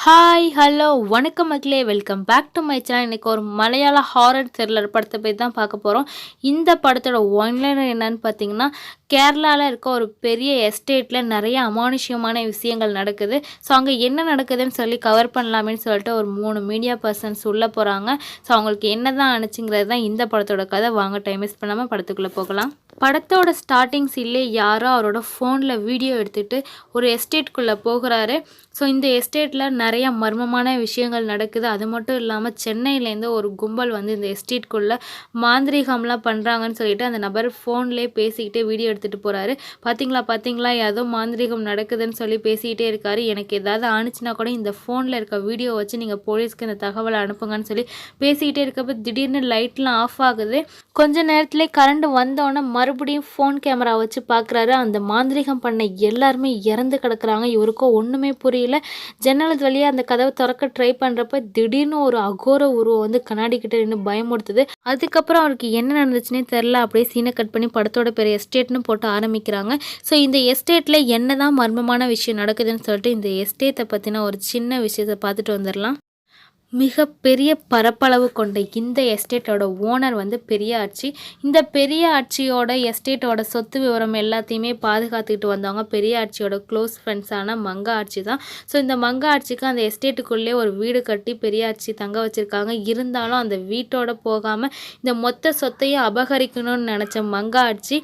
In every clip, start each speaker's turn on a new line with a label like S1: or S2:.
S1: Hi hello வணக்கம் மக்களே. Welcome back to my channel இன்றைக்கி ஒரு மலையாள ஹாரர் த்ரில்லர் படத்தை பற்றி தான் பார்க்க போகிறோம் இந்த படத்தோட ஒன்லைனர் என்னன்னு பார்த்தீங்கன்னா கேரளாவில் இருக்க ஒரு பெரிய எஸ்டேட்டில் நிறைய அமானுஷ்யமான விஷயங்கள் நடக்குது. ஸோ அங்கே என்ன நடக்குதுன்னு சொல்லி கவர் பண்ணலாமேன்னு சொல்லிட்டு ஒரு மூணு மீடியா பர்சன்ஸ் உள்ளே போகிறாங்க ஸோ அவங்களுக்கு என்ன தான் அனுச்சுங்கிறது தான் இந்த படத்தோட கதை. வாங்க டைம் வேஸ்ட் பண்ணாமல் படத்துக்குள்ளே போகலாம். படத்தோட ஸ்டார்டிங் சீன்லேயே யாரோ அவரோட ஃபோனில் வீடியோ எடுத்துகிட்டு ஒரு எஸ்டேட்குள்ளே போகிறாரு. ஸோ இந்த எஸ்டேட்டில் நிறைய மர்மமான விஷயங்கள் நடக்குது. அது மட்டும் இல்லாமல் சென்னையிலேருந்து ஒரு கும்பல் வந்து இந்த எஸ்டேட்குள்ளே மாந்திரிகம்லாம் பண்ணுறாங்கன்னு சொல்லிட்டு அந்த நபர் ஃபோன்லேயே பேசிக்கிட்டு வீடியோ எடுத்துகிட்டு போகிறாரு பார்த்தீங்களா பார்த்தீங்களா ஏதோ மாந்திரிகம் நடக்குதுன்னு சொல்லி பேசிக்கிட்டே இருக்காரு. எனக்கு ஏதாவது ஆணுச்சுன்னா கூட இந்த ஃபோனில் இருக்க வீடியோ வச்சு நீங்கள் போலீஸ்க்கு இந்த தகவலை அனுப்புங்கன்னு சொல்லி பேசிக்கிட்டே இருக்கப்போ திடீர்னு லைட்லாம் ஆஃப் ஆகுது. கொஞ்ச நேரத்துலேயே கரண்ட் வந்தோடனே மறுபடியும் ஃபோன் கேமரா வச்சு பார்க்குறாரு அந்த மாந்திரிகம் பண்ண எல்லாருமே இறந்து கிடக்குறாங்க. இவருக்கோ ஒன்றுமே புரியல. ஜன்னல் வழியாக அந்த கதவை திறக்க ட்ரை பண்ணுறப்ப திடீர்னு ஒரு அகோர உருவம் வந்து கண்ணாடி கிட்ட நின்று பயமுடுத்துது அதுக்கப்புறம் அவருக்கு என்ன நடந்துச்சுன்னே தெரில அப்படியே சீனை கட் பண்ணி படத்தோட பெரிய எஸ்டேட்னு போட்டு ஆரம்பிக்கிறாங்க. ஸோ இந்த எஸ்டேட்டில் என்ன தான் மர்மமான விஷயம் நடக்குதுன்னு சொல்லிட்டு இந்த எஸ்டேட்டை பற்றின ஒரு சின்ன விஷயத்தை பார்த்துட்டு வந்துடலாம். மிகப்பெரிய பரப்பளவு கொண்ட இந்த எஸ்டேட்டோட ஓனர் வந்து பெரிய ஆட்சி இந்த பெரிய ஆட்சியோட எஸ்டேட்டோட சொத்து விவரம் எல்லாத்தையுமே பாதுகாத்துக்கிட்டு வந்தவங்க பெரிய ஆட்சியோட க்ளோஸ் ஃப்ரெண்ட்ஸான மங்க ஆட்சி தான். ஸோ இந்த மங்க ஆட்சிக்கு அந்த எஸ்டேட்டுக்குள்ளே ஒரு வீடு கட்டி பெரிய ஆட்சி தங்க வச்சுருக்காங்க. இருந்தாலும் அந்த வீட்டோட போகாமல் இந்த மொத்த சொத்தையும் அபகரிக்கணும்னு நினச்ச மங்க ஆட்சி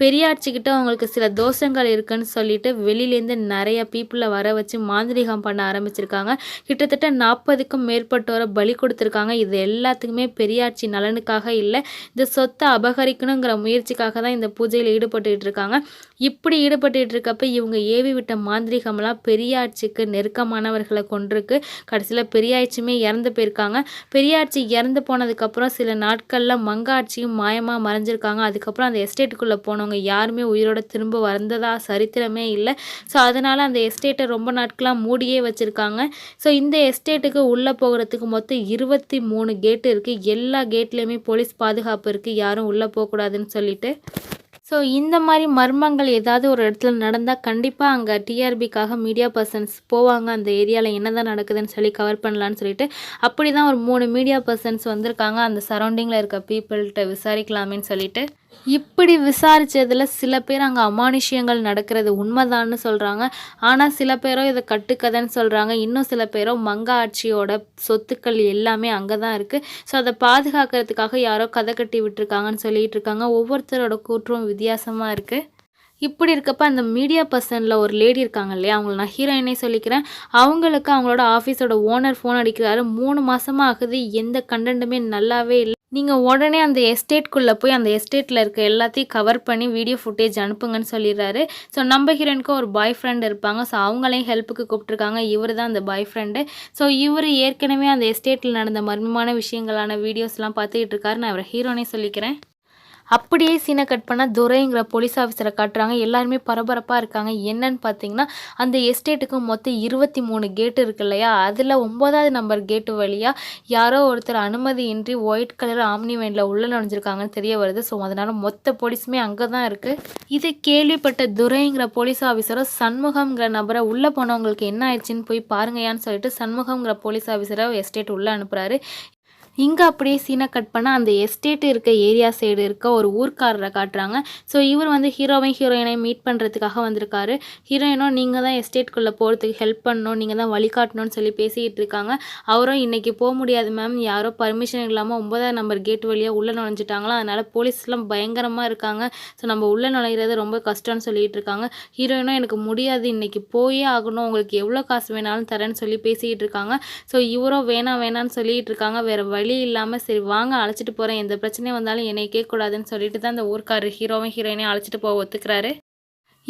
S1: பெரியாட்சிக்கிட்ட அவங்களுக்கு சில தோஷங்கள் இருக்குன்னு சொல்லிட்டு வெளியிலேருந்து நிறைய பீப்புளை வர வச்சு மாந்திரிகம் பண்ண ஆரம்பிச்சிருக்காங்க. கிட்டத்தட்ட நாற்பதுக்கும் மேற்பட்டோரை பலி கொடுத்துருக்காங்க. இது எல்லாத்துக்குமே பெரியாட்சி நலனுக்காக இல்லை இந்த சொத்தை அபகரிக்கணுங்கிற முயற்சிக்காக தான் இந்த பூஜையில் ஈடுபட்டுக்கிட்டு இருக்காங்க. இப்படி ஈடுபட்டுக்கிட்டு இருக்கப்ப இவங்க ஏவி விட்ட மாந்திரிகம்லாம் பெரியாட்சிக்கு நெருக்கமானவர்களை கொண்டிருக்கு. கடைசியில் பெரியாட்சியுமே இறந்து போயிருக்காங்க. பெரியாட்சி இறந்து போனதுக்கப்புறம் சில நாட்களில் மங்காட்சியும் மாயமாக மறைஞ்சிருக்காங்க. அதுக்கப்புறம் அந்த எஸ்டேட்டுக்குள்ளே போனவங்க யாருமே உயிரோட திரும்ப வந்ததா சரித்திரமே இல்லை. ஸோ அதனால் அந்த எஸ்டேட்டை ரொம்ப நாட்களாக மூடியே வச்சுருக்காங்க. ஸோ இந்த எஸ்டேட்டுக்கு உள்ளே போகிறதுக்கு மொத்தம் இருபத்தி மூணு கேட்டு இருக்குது எல்லா கேட்லேயுமே போலீஸ் பாதுகாப்பு இருக்குது யாரும் உள்ளே போகக்கூடாதுன்னு சொல்லிட்டு. ஸோ இந்த மாதிரி மர்மங்கள் ஏதாவது ஒரு இடத்துல நடந்தால் கண்டிப்பாக அங்கே டிஆர்பிக்காக மீடியா பர்சன்ஸ் போவாங்க. அந்த ஏரியாவில் என்ன தான் நடக்குதுன்னு சொல்லி கவர் பண்ணலான்னு சொல்லிட்டு. அப்படி தான் ஒரு மூணு மீடியா பர்சன்ஸ் வந்திருக்காங்க. அந்த சரௌண்டிங்கில் இருக்க பீப்புள்கிட்ட விசாரிக்கலாமேன்னு சொல்லிட்டு. இப்படி விசாரித்ததில் சில பேர் அங்கே அமானுஷ்யங்கள் நடக்கிறது உண்மைதான்னு சொல்கிறாங்க ஆனால் சில பேரோ இதை கட்டுக்கதைன்னு சொல்கிறாங்க இன்னும் சில பேரோ மங்க ஆட்சியோட சொத்துக்கள் எல்லாமே அங்கே தான் இருக்குது ஸோ அதை பாதுகாக்கிறதுக்காக யாரோ கதை கட்டி விட்டுருக்காங்கன்னு சொல்லிட்டு இருக்காங்க. ஒவ்வொருத்தரோட கூற்றும் வித்தியாசமாக இருக்குது இப்படி இருக்கப்ப அந்த மீடியா பர்சனில் ஒரு லேடி இருக்காங்க இல்லையா? அவங்கள நான் ஹீரோயினே சொல்லிக்கிறேன். அவங்களுக்கு அவங்களோட ஆஃபீஸோட ஓனர் ஃபோன் அடிக்கிறாரு. மூணு மாதமாக ஆகுது. எந்த கண்டென்ட்டுமே நல்லாவே இல்லை. நீங்கள் உடனே அந்த எஸ்டேட்குள்ளே போய் அந்த எஸ்டேட்டில் இருக்க எல்லாத்தையும் கவர் பண்ணி வீடியோ ஃபுட்டேஜ் அனுப்புங்கன்னு சொல்லிடுறாரு. ஸோ நம்ம ஹீரோனுக்கும் ஒரு பாய் ஃப்ரெண்ட் இருப்பாங்க. ஸோ அவங்களையும் ஹெல்ப்புக்கு கூப்பிட்ருக்காங்க இவர் தான் அந்த பாய் ஃப்ரெண்டு ஸோ இவர் ஏற்கனவே அந்த எஸ்டேட்டில் நடந்த மர்மமான விஷயங்களான வீடியோஸ்லாம் பார்த்துக்கிட்டு இருக்காரு. நான் அவரை ஹீரோனே சொல்லிக்கிறேன். அப்படியே சீனை கட் பண்ணால் துரைங்கிற போலீஸ் ஆஃபீஸரை காட்டுறாங்க. எல்லாருமே பரபரப்பாக இருக்காங்க. என்னன்னு பார்த்தீங்கன்னா அந்த எஸ்டேட்டுக்கு மொத்தம் இருபத்தி மூணு கேட்டு இருக்கு இல்லையா? அதில் ஒம்பதாவது நம்பர் கேட்டு வழியாக யாரோ ஒருத்தர் அனுமதியின்றி ஒயிட் கலர் ஆம்னி வேனில் உள்ள நுழைஞ்சிருக்காங்கன்னு தெரிய வருது. ஸோ அதனால் மொத்த போலீஸுமே அங்கே தான் இருக்குது இது கேள்விப்பட்ட துரைங்கிற போலீஸ் ஆஃபீஸரோ சண்முகம்ங்கிற நபரை உள்ளே போனவங்களுக்கு என்ன ஆயிடுச்சுன்னு போய் பாருங்கயான்னு சொல்லிட்டு சண்முகம்ங்கிற போலீஸ் ஆஃபீஸரை எஸ்டேட் உள்ளே அனுப்புகிறாரு இங்கே அப்படியே சீனை கட் பண்ணால் அந்த எஸ்டேட் இருக்க ஏரியா சைடு இருக்க ஒரு ஊர்க்காரரை காட்டுறாங்க. ஸோ இவர் வந்து ஹீரோவையும் ஹீரோயினையும் மீட் பண்ணுறதுக்காக வந்திருக்காரு. ஹீரோயினும் நீங்கள் தான் எஸ்டேட்குள்ளே போகிறதுக்கு ஹெல்ப் பண்ணணும் நீங்கள் தான் வழிகாட்டணும்னு சொல்லி பேசிக்கிட்டு இருக்காங்க. அவரும் இன்றைக்கி போக முடியாது மேம். யாரோ பர்மிஷன் இல்லாமல் ஒன்பதாம் நம்பர் கேட் வழியாக உள்ளே நுழைஞ்சிட்டாங்களா? அதனால் போலீஸ்லாம் பயங்கரமாக இருக்காங்க. ஸோ நம்ம உள்ளே நுழையிறது ரொம்ப கஷ்டம்னு சொல்லிகிட்டு இருக்காங்க. ஹீரோயினும் எனக்கு முடியாது. இன்றைக்கி போயே ஆகணும். உங்களுக்கு எவ்வளோ காசு வேணாலும் தரேன்னு சொல்லி பேசிக்கிட்டு இருக்காங்க. ஸோ இவரும் வேணாம் வேணான்னு சொல்லிகிட்டு இருக்காங்க. வேறு வழி இல்லாமல் சரி வாங்க அழைச்சிட்டு போகிறேன் எந்த பிரச்சனையும் வந்தாலும் என்னை கேட்கக்கூடாதுன்னு சொல்லிட்டு தான் அந்த ஊர்க்காரர் ஹீரோவும் ஹீரோயினையும் அழைச்சிட்டு போக ஒத்துக்கிறாரு.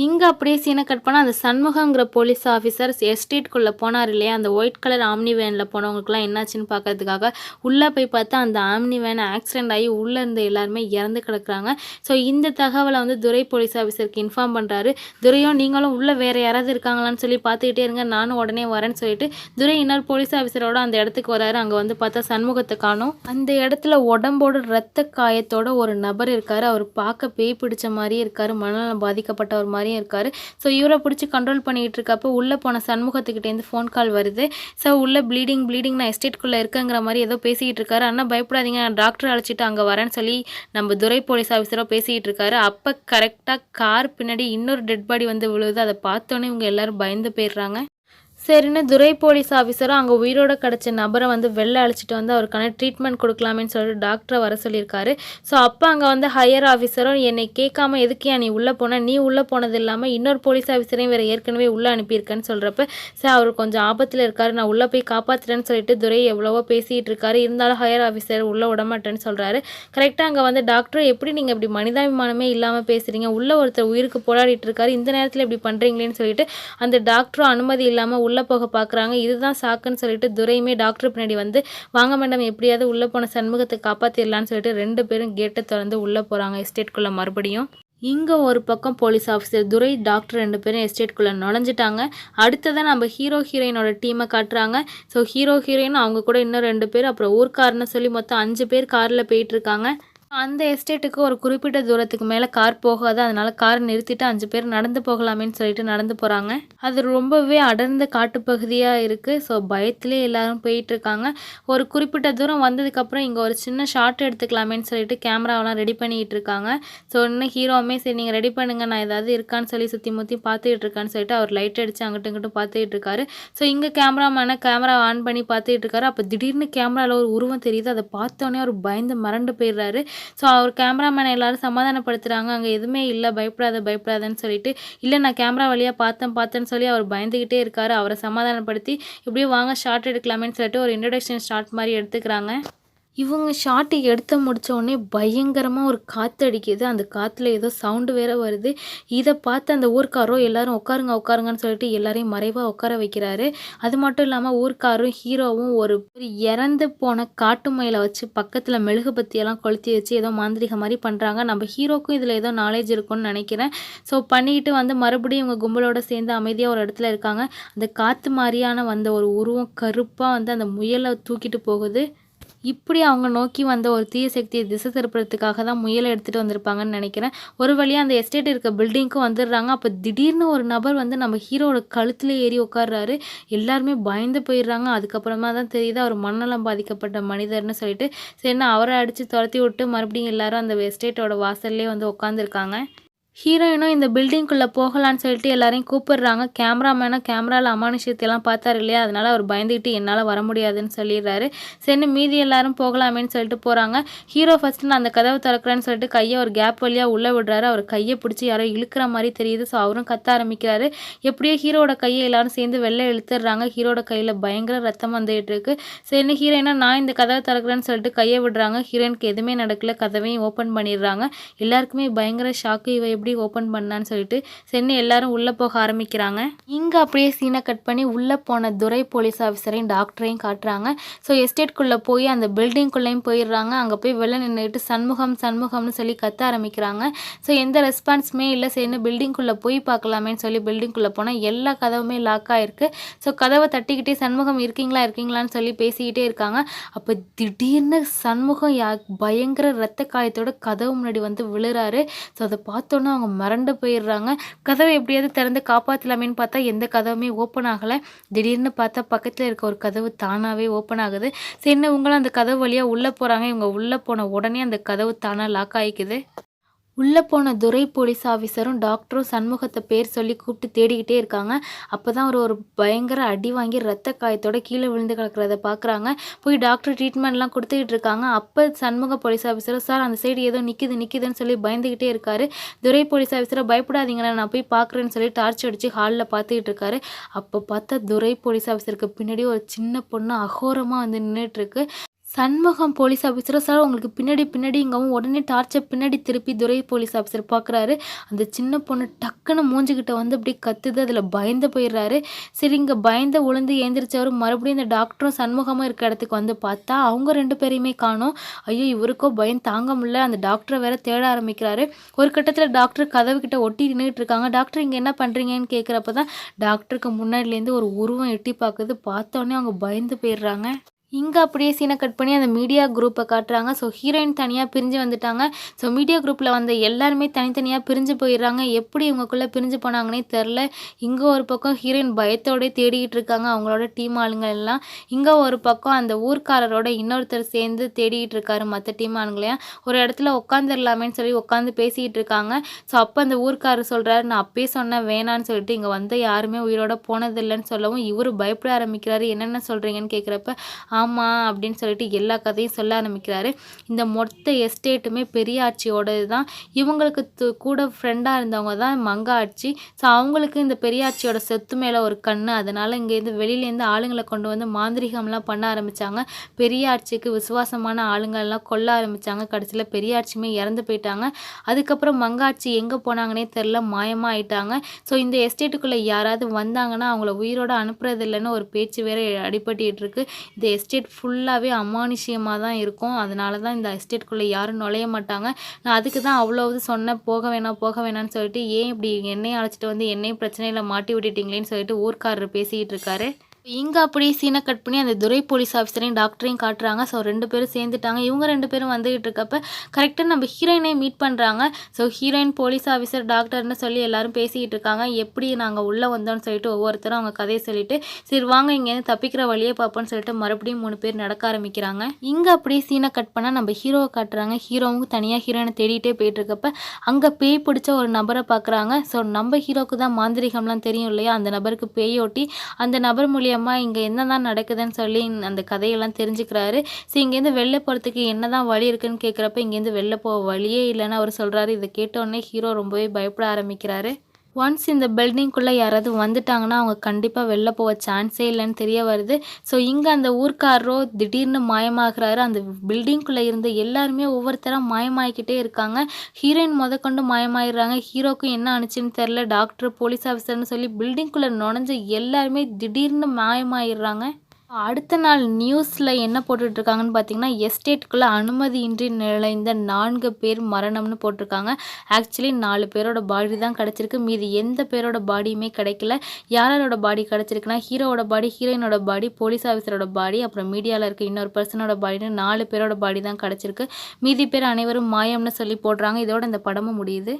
S1: இங்கே அப்படியே சீனை கட் பண்ணால் அந்த சண்முகங்கிற போலீஸ் ஆஃபீஸர் எஸ்டேட்குள்ளே போனார் இல்லையா? அந்த ஒயிட் கலர் ஆம்னி வேனில் போனவங்களுக்குலாம் என்னாச்சுன்னு பார்க்கறதுக்காக உள்ளே போய் பார்த்தா அந்த ஆம்னி வேன் ஆக்சிடென்ட் ஆகி உள்ளே இருந்த எல்லாருமே இறந்து கிடக்குறாங்க. ஸோ இந்த தகவலை வந்து துரை போலீஸ் ஆஃபீஸருக்கு இன்ஃபார்ம் பண்ணுறாரு துரையும் நீங்களும் உள்ளே வேறு யாராவது இருக்காங்களான்னு சொல்லி பார்த்துக்கிட்டே இருங்க. நானும் உடனே வரேன்னு சொல்லிட்டு துரை இன்னொரு போலீஸ் ஆஃபீஸரோட அந்த இடத்துக்கு வராரு. அங்கே வந்து பார்த்தா சண்முகத்தை காணும். அந்த இடத்துல உடம்போட ரத்த காயத்தோட ஒரு நபர் இருக்கார். அவர் பார்க்க பேய் பிடிச்ச மாதிரியே இருக்கார். மனநலம் பாதிக்கப்பட்ட ஒரு மாதிரி மாதிரியும் இருக்கார். ஸோ இவரை பிடிச்சி கண்ட்ரோல் பண்ணிகிட்டு இருக்கப்போ உள்ளே போன சண்முகத்துக்கிட்டேருந்து ஃபோன் கால் வருது. ஸோ உள்ளே ப்ளீடிங் ப்ளீடிங் நான் எஸ்டேட்குள்ளே இருக்கங்கிற மாதிரி ஏதோ பேசிக்கிட்டு இருக்காரு. அண்ணா பயப்படாதீங்க நான் டாக்டர் அழைச்சிட்டு அங்கே வரேன்னு சொல்லி நம்ம துறை போலீஸ் ஆஃபீஸராக பேசிக்கிட்டு இருக்காரு. அப்போ கரெக்டாக கார் பின்னாடி இன்னொரு டெட் பாடி வந்து விழுது. அதை பார்த்தோன்னே இவங்க எல்லாரும் பயந்து போயிடுறாங்க. சரின்னு துரை போலீஸ் ஆஃபீஸரும் அங்கே உயிரோட கிடச்ச நபரை வந்து வெளில அழைச்சிட்டு வந்து அவருக்கான ட்ரீட்மெண்ட் கொடுக்கலாமேன்னு சொல்லிட்டு டாக்டரை வர சொல்லியிருக்காரு. ஸோ அப்போ அங்கே வந்து ஹையர் ஆஃபீஸரும் என்னை கேட்காம எதுக்கியா நீ உள்ளே போன? நீ உள்ளே போனது இல்லாமல் இன்னொரு போலீஸ் ஆஃபீஸரையும் வேறு ஏற்கனவே உள்ளே அனுப்பியிருக்கேன்னு சொல்கிறப்ப சார் அவர் கொஞ்சம் ஆபத்தில் இருக்கார். நான் உள்ளே போய் காப்பாற்றுறேன்னு சொல்லிட்டு துரை எவ்வளவோ பேசிகிட்டு இருக்காரு. இருந்தாலும் ஹையர் ஆஃபீஸர் உள்ளே விடமாட்டேன்னு சொல்கிறாரு கரெக்டாக அங்கே வந்து டாக்டர் எப்படி நீங்கள் இப்படி மனிதாபிமானமே இல்லாமல் பேசுகிறீங்க உள்ளே ஒருத்தர் உயிருக்கு போராடிட்டு இருக்காரு. இந்த நேரத்தில் இப்படி பண்ணுறீங்களேன்னு சொல்லிட்டு அந்த டாக்டரும் அனுமதி இல்லாமல் உள்ளே உள்ளே போக பார்க்குறாங்க இதுதான் சாக்குன்னு சொல்லிட்டு துரையுமே டாக்டர் பின்னாடி வந்து வாங்க மேடம் எப்படியாவது உள்ளே போன சண்முகத்தை காப்பாற்றிடலான்னு சொல்லிட்டு ரெண்டு பேரும் கேட்டை திறந்து உள்ளே போகிறாங்க எஸ்டேட்குள்ளே மறுபடியும். இங்கே ஒரு பக்கம் போலீஸ் ஆஃபீஸர் துரை டாக்டர் ரெண்டு பேரும் எஸ்டேட்குள்ளே நுழைஞ்சிட்டாங்க. அடுத்ததான் நம்ம ஹீரோ ஹீரோயினோட டீமை காட்டுறாங்க. ஸோ ஹீரோ ஹீரோயின் அவங்க கூட இன்னும் ரெண்டு பேர் அப்புறம் ஊர்க்காரன்னு சொல்லி மொத்தம் அஞ்சு பேர் காரில் போயிட்டுருக்காங்க அந்த எஸ்டேட்டுக்கு ஒரு குறிப்பிட்ட தூரத்துக்கு மேலே கார் போகாது. அதனால கார் நிறுத்திட்டு அஞ்சு பேர் நடந்து போகலாமேன்னு சொல்லிட்டு நடந்து போகிறாங்க அது ரொம்பவே அடர்ந்த காட்டுப்பகுதியாக இருக்குது ஸோ பயத்திலே எல்லாரும் போயிட்டு இருக்காங்க ஒரு குறிப்பிட்ட தூரம் வந்ததுக்கப்புறம் இங்கே ஒரு சின்ன ஷார்ட் எடுத்துக்கலாமேன்னு சொல்லிட்டு கேமராவெல்லாம் ரெடி பண்ணிகிட்டு இருக்காங்க ஸோ இன்னும் ஹீரோவுமே சரி நீங்கள் ரெடி பண்ணுங்க. நான் ஏதாவது இருக்கான்னு சொல்லி சுற்றி முற்றி பார்த்துக்கிட்டு இருக்கான்னு சொல்லிட்டு அவர் லைட் அடித்து அங்கிட்டும் இங்கிட்டும் பார்த்துக்கிட்டு இருக்காரு ஸோ இங்கே கேமராமேனை கேமரா ஆன் பண்ணி பார்த்துக்கிட்டு இருக்காரு அப்போ திடீர்னு கேமராவில் ஒரு உருவம் தெரியுது. அதை பார்த்தோன்னே அவர் பயந்து மறண்டு போயிடுறாரு. ஸோ அவர் கேமராமேனை எல்லாரும் சமாதானப்படுத்துகிறாங்க அங்கே எதுவுமே இல்லை பயப்படாத பயப்படாதன்னு சொல்லிட்டு இல்லை நான் கேமரா வழியாக பார்த்தேன் பார்த்தேன்னு சொல்லி அவர் பயந்துக்கிட்டே இருக்கார். அவரை சமாதானப்படுத்தி இப்படியும் வாங்க ஷார்ட் எடுக்கலாமேன்னு சொல்லிட்டு ஒரு இன்ட்ரடக்ஷன் ஷார்ட் மாதிரி எடுத்துக்கிறாங்க. இவங்க ஷாட்டு எடுத்து முடித்த உடனே பயங்கரமாக ஒரு காற்று அடிக்குது அந்த காற்றுல ஏதோ சவுண்டு வேற வருது. இதை பார்த்து அந்த ஊர்க்காரோ எல்லாரும் உட்காருங்க உட்காருங்கன்னு சொல்லிட்டு எல்லாரையும் மறைவாக உட்கார வைக்கிறாரு. அது மட்டும் இல்லாமல் ஊர்க்காரும் ஹீரோவும் ஒரு ஒரு இறந்து போன காட்டு மயிலை வச்சு பக்கத்தில் மெழுகுபத்தியெல்லாம் கொளுத்தி வச்சு ஏதோ மாந்திரிக மாதிரி பண்ணுறாங்க நம்ம ஹீரோக்கும் இதில் ஏதோ நாலேஜ் இருக்கும்னு நினைக்கிறேன். ஸோ பண்ணிக்கிட்டு வந்து மறுபடியும் இவங்க கும்பலோட சேர்ந்து அமைதியாக ஒரு இடத்துல இருக்காங்க. அந்த காற்று மாதிரியான வந்த ஒரு உருவம் கருப்பாக வந்து அந்த முயலை தூக்கிட்டு போகுது. இப்படி அவங்க நோக்கி வந்த ஒரு தீய சக்தியை திசை திருப்புறதுக்காக தான் முயலை எடுத்துகிட்டு வந்திருப்பாங்கன்னு நினைக்கிறேன். ஒரு வழியாக அந்த எஸ்டேட் இருக்க பில்டிங்க்கும் வந்துடுறாங்க. அப்போ திடீர்னு ஒரு நபர் வந்து நம்ம ஹீரோவோட கழுத்தில் ஏறி உட்காடுறாரு எல்லாருமே பயந்து போயிடுறாங்க. அதுக்கப்புறமா தான் தெரியுது அவர் மண்ணலம் பாதிக்கப்பட்ட மனிதர்னு சொல்லிட்டு. சரின்னு அவரை அடித்து துரத்தி விட்டு மறுபடியும் எல்லாரும் அந்த எஸ்டேட்டோட வாசல்லே வந்து உட்காந்துருக்காங்க ஹீரோயினும் இந்த பில்டிங்குள்ளே போகலான்னு சொல்லிட்டு எல்லாரையும் கூப்பிடுறாங்க. கேமராமேனும் கேமராவில் அமானுஷத்தையெல்லாம் பார்த்தாரு இல்லையா? அதனால் அவர் பயந்துக்கிட்டு என்னால் வர முடியாதுன்னு சொல்லிடுறாரு. சரின்னு மீதி எல்லாரும் போகலாமேன்னு சொல்லிட்டு போகிறாங்க ஹீரோ ஃபஸ்ட்டு நான் அந்த கதவை திறக்கிறேன்னு சொல்லிட்டு கையை ஒரு கேப் வழியாக உள்ளே விடுறாரு. அவர் கையை பிடிச்சி யாரோ இழுக்கிற மாதிரி தெரியுது. ஸோ அவரும் கத்த ஆரம்பிக்கிறாரு. எப்படியோ ஹீரோட கையை எல்லாரும் சேர்ந்து வெளில இழுத்துடுறாங்க. ஹீரோட கையில் பயங்கர ரத்தம் வந்துகிட்டு இருக்கு. சரின்னு ஹீரோயினா நான் இந்த கதவை திறக்கிறேன்னு சொல்லிட்டு கையை விடுறாங்க. ஹீரோயினுக்கு எதுவுமே நடக்கல. கதவையும் ஓப்பன் பண்ணிடுறாங்க. எல்லாருக்குமே பயங்கர ஷாக்கு இவை எப்படி ஓப்பன் பண்ணான்னு சொல்லிட்டு சென்னு எல்லாரும் உள்ளே போக ஆரம்பிக்கிறாங்க. இங்கே அப்படியே சீனை கட் பண்ணி உள்ளே போன துரை போலீஸ் ஆஃபீஸரையும் டாக்டரையும் காட்டுறாங்க. ஸோ எஸ்டேட்குள்ளே போய் அந்த பில்டிங்குள்ளேயும் போயிடுறாங்க. அங்கே போய் வெளில நின்றுட்டு சண்முகம் சண்முகம்னு சொல்லி கத்த ஆரம்பிக்கிறாங்க. ஸோ எந்த ரெஸ்பான்ஸுமே இல்லை. சரின்னு பில்டிங்குள்ளே போய் பார்க்கலாமேன்னு சொல்லி பில்டிங்குள்ளே போனால் எல்லா கதவுமே லாக் ஆகிருக்கு ஸோ கதவை தட்டிக்கிட்டே சண்முகம் இருக்கீங்களா இருக்கீங்களான்னு சொல்லி பேசிக்கிட்டே இருக்காங்க. அப்போ திடீர்னு சண்முகம் யா பயங்கர ரத்த காயத்தோட கதவு முன்னாடி வந்து விழுறாரு. ஸோ அதை பார்த்தோன்னே அவங்க மறண்டு போயிடுறாங்க. கதவை எப்படியாவது திறந்து காப்பாற்றலாமேன்னு பார்த்தா எந்த கதவுமே ஓப்பன் ஆகலை. திடீர்னு பார்த்தா பக்கத்தில் இருக்க ஒரு கதவு தானாகவே ஓப்பன் ஆகுது. சரி என்ன இவங்களும் அந்த கதவு வழியாக உள்ளே போகிறாங்க இவங்க உள்ளே போன உடனே அந்த கதவு தானாக லாக் ஆகிக்குது உள்ளே போன துரை போலீஸ் ஆஃபீஸரும் டாக்டரும் சண்முகத்தை பேர் சொல்லி கூப்பிட்டு தேடிக்கிட்டே இருக்காங்க. அப்போ தான் ஒரு ஒரு பயங்கர அடி வாங்கி ரத்த காயத்தோட கீழே விழுந்து கிடக்கிறத பார்க்குறாங்க. போய் டாக்டர் ட்ரீட்மெண்ட்லாம் கொடுத்துக்கிட்டு இருக்காங்க. அப்போ சண்முக போலீஸ் ஆஃபீஸரும் சார் அந்த சைடு ஏதோ நிற்கிது நிற்கிதுன்னு சொல்லி பயந்துக்கிட்டே இருக்காரு. துரை போலீஸ் ஆஃபீஸரை பயப்படாதீங்கண்ணா நான் போய் பார்க்குறேன்னு சொல்லி டார்ச் அடித்து ஹாலில் பார்த்துக்கிட்டு இருக்காரு. அப்போ பார்த்தா துரை போலீஸ் ஆஃபீஸருக்கு பின்னாடி ஒரு சின்ன பொண்ணு அகோரமாக வந்து நின்றுட்டுருக்கு சண்முகம் போலீஸ் ஆஃபீஸர் சார் உங்களுக்கு பின்னாடி பின்னாடி இங்கவும் உடனே டார்ச்சர் பின்னாடி திருப்பி துரை போலீஸ் ஆஃபீஸர் பார்க்குறாரு அந்த சின்ன பொண்ணு டக்குன்னு மூஞ்சிக்கிட்ட வந்து அப்படியே கத்துது அதில் பயந்து போயிடுறாரு. சரி இங்கே பயந்து உளுந்து ஏந்திரிச்சவர் மறுபடியும் இந்த டாக்டரும் சண்முகமும் இருக்க இடத்துக்கு வந்து பார்த்தா அவங்க ரெண்டு பேரையுமே காணோம். ஐயோ இவருக்கோ பயம் தாங்க முடியல. அந்த டாக்டரை வேற தேட ஆரம்பிக்கிறாரு. ஒரு கட்டத்தில் டாக்டர் கதவு கிட்ட ஒட்டி நின்றுட்டு இருக்காங்க. டாக்டர் இங்கே என்ன பண்ணுறீங்கன்னு கேட்குறப்ப தான் டாக்டருக்கு முன்னாடிலேருந்து ஒரு உருவம் எட்டி பார்க்குது பார்த்தோன்னே அவங்க பயந்து போயிடுறாங்க. இங்கே அப்படியே சீனை கட் பண்ணி அந்த மீடியா குரூப்பை காட்டுறாங்க. ஸோ ஹீரோயின் தனியாக பிரிஞ்சு வந்துட்டாங்க. ஸோ மீடியா குரூப்பில் வந்த எல்லாருமே தனித்தனியாக பிரிஞ்சு போயிடுறாங்க. எப்படி இவங்களுக்குள்ளே பிரிஞ்சு போனாங்கன்னே தெரில இங்கே ஒரு பக்கம் ஹீரோயின் பயத்தோடே தேடிக்கிட்டு இருக்காங்க. அவங்களோட டீம் ஆளுங்க எல்லாம். இங்கே ஒரு பக்கம் அந்த ஊர்க்காரரோட இன்னொருத்தர் சேர்ந்து தேடிக்கிட்டு இருக்காரு மற்ற டீம் ஆளுங்களையும் ஒரு இடத்துல உட்காந்துடலாமேன்னு சொல்லி உட்காந்து பேசிக்கிட்டு இருக்காங்க. ஸோ அப்போ அந்த ஊர்க்காரர் சொல்கிறாரு நான் அப்பயே சொன்னேன் வேணான்னு சொல்லிட்டு இங்கே வந்து யாருமே உயிரோட போனதில்லைன்னு சொல்லவும் இவர் பயப்பட ஆரம்பிக்கிறாரு. என்னென்ன சொல்கிறீங்கன்னு கேட்குறப்ப ஆமாம் அப்படின்னு சொல்லிட்டு எல்லா கதையும் சொல்ல ஆரம்பிக்கிறாரு. இந்த மொத்த எஸ்டேட்டுமே பெரியாட்சியோடது தான் இவங்களுக்கு து கூட ஃப்ரெண்டாக இருந்தவங்க தான் மங்காட்சி. ஸோ அவங்களுக்கு இந்த பெரியாட்சியோட செத்து சொத்து மேலே ஒரு கண் அதனால் இங்கேருந்து வெளியிலேருந்து ஆளுங்களை கொண்டு வந்து மாந்திரிகம்லாம் பண்ண ஆரம்பித்தாங்க பெரியாட்சிக்கு விசுவாசமான ஆளுங்கள்லாம் கொல்ல ஆரம்பித்தாங்க கடைசியில் பெரியாட்சியுமே இறந்து போயிட்டாங்க. அதுக்கப்புறம் மங்காட்சி எங்கே போனாங்கன்னே தெரில மாயமாக ஆயிட்டாங்க. ஸோ இந்த எஸ்டேட்டுக்குள்ளே யாராவது வந்தாங்கன்னா அவங்கள உயிரோட அனுப்புறது இல்லைன்னு ஒரு பேச்சு வேற அடிபட்டுட்டு இருக்கு. இந்த எஸ்டேட் எஸ்டேட் ஃபுல்லாகவே அமானுஷியமாக தான் இருக்கும். அதனால தான் இந்த எஸ்டேட்குள்ளே யாரும் நுழைய மாட்டாங்க. நான் அதுக்கு தான் அவ்வளோது சொன்னேன். போக வேணாம் போக வேணாம்னு சொல்லிட்டு ஏன் இப்படி என்னையும் அழைச்சிட்டு வந்து என்னையும் பிரச்சனையில் மாட்டி விட்டுட்டீங்களேன்னு சொல்லிட்டு ஊர்க்காரர் பேசிக்கிட்டு இருக்காரு. இங்கே அப்படியே சீனை கட் பண்ணி அந்த துரை போலீஸ் ஆஃபீஸரையும் டாக்டரையும் காட்டுறாங்க. ஸோ ரெண்டு பேரும் சேர்ந்துட்டாங்க. இவங்க ரெண்டு பேரும் வந்துகிட்டு இருக்கப்ப கரெக்டாக நம்ம ஹீரோயினை மீட் பண்ணுறாங்க ஸோ ஹீரோயின் போலீஸ் ஆஃபீஸர் டாக்டர்னு சொல்லி எல்லாரும் பேசிக்கிட்டு இருக்காங்க. எப்படி நாங்கள் உள்ளே வந்தோம்னு சொல்லிட்டு ஒவ்வொருத்தரும் அவங்க கதையை சொல்லிட்டு சரி வாங்க இங்கேருந்து தப்பிக்கிற வழியே பார்ப்போம்னு சொல்லிட்டு மறுபடியும் மூணு பேர் நடக்க ஆரம்பிக்கிறாங்க. இங்கே அப்படியே சீனை கட் பண்ணால் நம்ம ஹீரோவை காட்டுறாங்க. ஹீரோவும் தனியாக ஹீரோயினை தேடிட்டே போயிட்டு இருக்கப்ப அங்கே பேய் பிடிச்ச ஒரு நபரை பார்க்குறாங்க ஸோ நம்ம ஹீரோக்கு தான் மாந்திரிகம்லாம் தெரியும் இல்லையா? அந்த நபருக்கு பேயோட்டி அந்த நபர் மொழியை மூலியமாக இங்கே என்ன தான் நடக்குதுன்னு சொல்லி அந்த கதையெல்லாம் தெரிஞ்சுக்கிறாரு. ஸோ இங்கேருந்து வெளில போகிறதுக்கு என்ன தான் வழி இருக்குன்னு கேட்குறப்ப இங்கேருந்து வெளில போக வழியே இல்லைன்னு அவர் சொல்கிறாரு இதை கேட்டோடனே ஹீரோ ரொம்பவே பயப்பட ஆரம்பிக்கிறாரு. ஒன்ஸ் இந்த பில்டிங்குள்ளே யாராவது வந்துட்டாங்கன்னா அவங்க கண்டிப்பாக வெளில போக சான்ஸே இல்லைன்னு தெரிய வருது. ஸோ இங்கே அந்த ஊர்க்காரரோ திடீர்னு மாயமாகிறாரு. அந்த பில்டிங்குள்ளே இருந்த எல்லாருமே ஒவ்வொருத்தராக மாயமாகிக்கிட்டே இருக்காங்க. ஹீரோயின் முதற்கொண்டு மாயமாயிடுறாங்க. ஹீரோக்கும் என்ன ஆனிச்சுன்னு தெரில டாக்டர் போலீஸ் ஆஃபீஸர்னு சொல்லி பில்டிங்குள்ளே நுழைஞ்ச எல்லாருமே திடீர்னு மாயமாயிடுறாங்க. அடுத்த நாள் நியூஸில் என்ன போட்டுட்ருக்காங்கன்னு பார்த்தீங்கன்னா எஸ்டேட்டுக்குள்ளே அனுமதியின்றி நுழைந்த நான்கு பேர் மரணம்னு போட்டிருக்காங்க. ஆக்சுவலி நாலு பேரோட பாடி தான் கிடச்சிருக்கு. மீதி எந்த பேரோட பாடியுமே கிடைக்கல. யாரோட பாடி கிடச்சிருக்குன்னா ஹீரோவோட பாடி ஹீரோயினோட பாடி போலீஸ் ஆஃபீஸரோட பாடி அப்புறம் மீடியாவில் இருக்க இன்னொரு பர்சனோட பாடின்னு நாலு பேரோட பாடி தான் கிடச்சிருக்கு. மீதி பேர் அனைவரும் மாயம்னு சொல்லி போடுறாங்க. இதோட இந்த படமும் முடியுது.